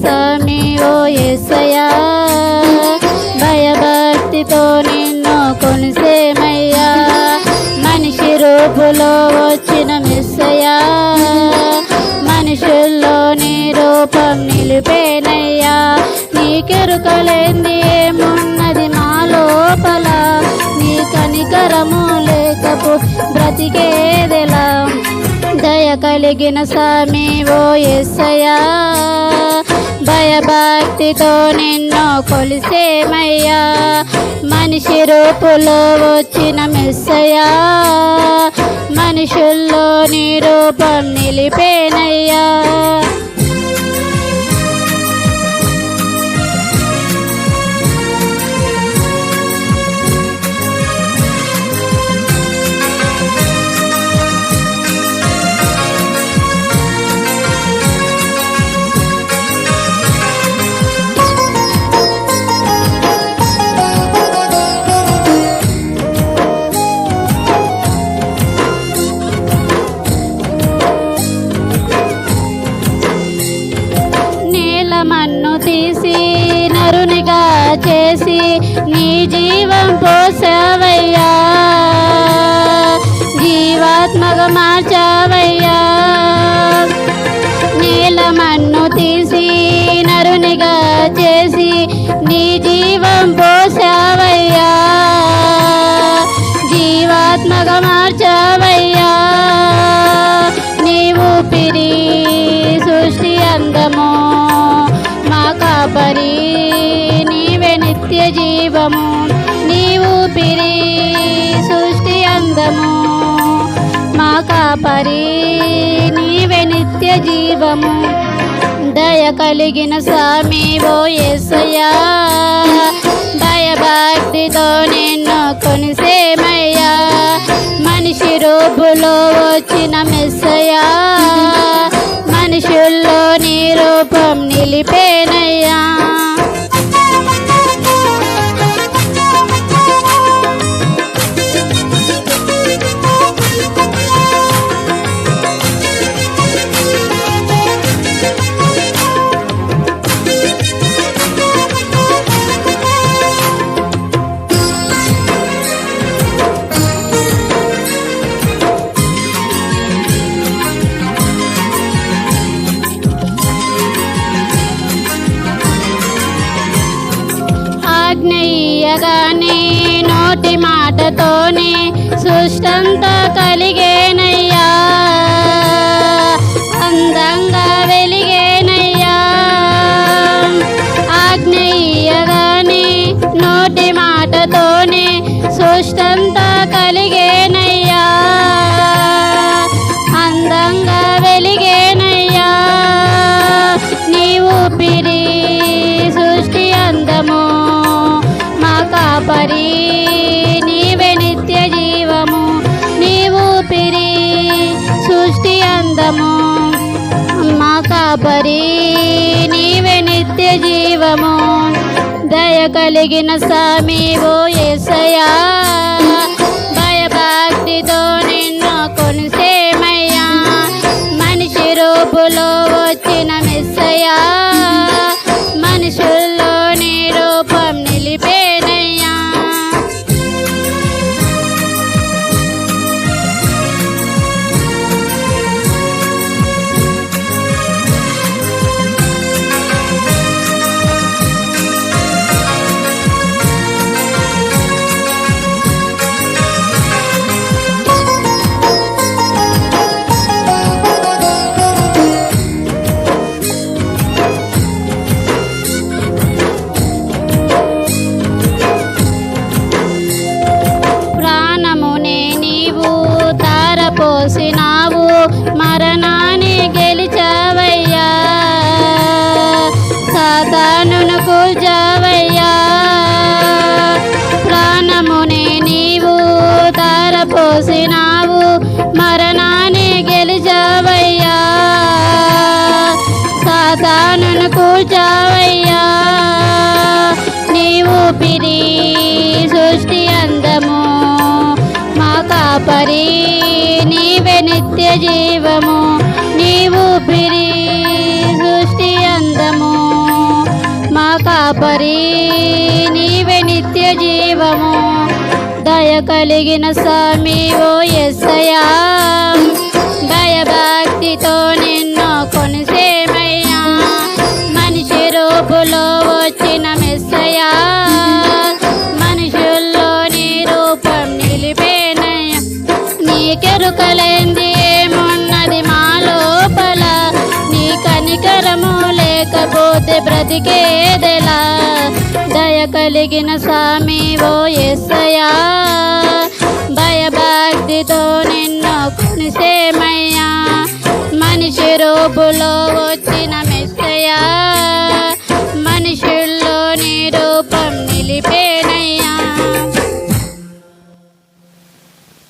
స్వామి ఓ ఎస్సయ్యా భయభక్తితో నిన్ను కొనిసేమయ్యా మనిషి రూపులో వచ్చిన మెస్సయా మనుషుల్లో నీ రూపం నిలిపేనయ్యా. నీకెరుకలేంది ఏమున్నది మా లోపల. నీ కనికరము లేకపో బ్రతికేదెలా. దయ కలిగిన స్వామి ఓ ఎస్సయా భయభక్తితో నిన్ను కొలిసేమయ్యా మనిషి రూపులో వచ్చిన మెస్సయ్యా. మనుషుల్లో నీ రూపం నిలిపేనయ్యా. మన్ను తీసి నరునిగా చేసి నీ జీవం పోసావయ్యా. జీవాత్మగా మార్చావయ్యా. నేల మన్ను తీసి నరునిగా చేసి నీ జీవం పోసావయ్యా. జీవాత్మగా మార్చావయ్యా. నిత్య జీవము నీవు పిరి సృష్టి అందము. మా కాపరి నీవే నిత్య జీవము దయ కలిగిన స్వామి ఓ యేసయ్యా భయభక్తితో నిన్ను కొనిసేమయ్యా. మనిషి రూపులో వచ్చిన మెస్సయ్యా. మనుషుల్లో నీ రూపం నిలిపేనయ్యా. ఆజ్ఞయ్యగానే నోటి మాటతోనే సృష్టంతా కలిగేనయ్యా. అందంగా వెలిగేనయ్యా. ఆజ్ఞయ్యగానే నోటి మాటతోనే సృష్టంతా కలిగేన మా నీవే నిత్య జీవము. దయ కలిగిన స్వామి ఓ యేసయ్యా భయభక్తితో నిన్ను కొనిసేమయ్యా పరి నీవే నిత్య జీవము నీవు పిరి సృష్టి అందము. మా కాపరి నీవే నిత్య జీవము దయ కలిగిన స్వామి ఓ ఎస్సయా భయభక్తితో నిన్ను కొని బ్రతికేదెలా దయ కలిగిన స్వామి ఓ ఎస్సయా భయభక్తితో నిన్ను కొనిసేమయ్యా. మనిషి రూపులో వచ్చిన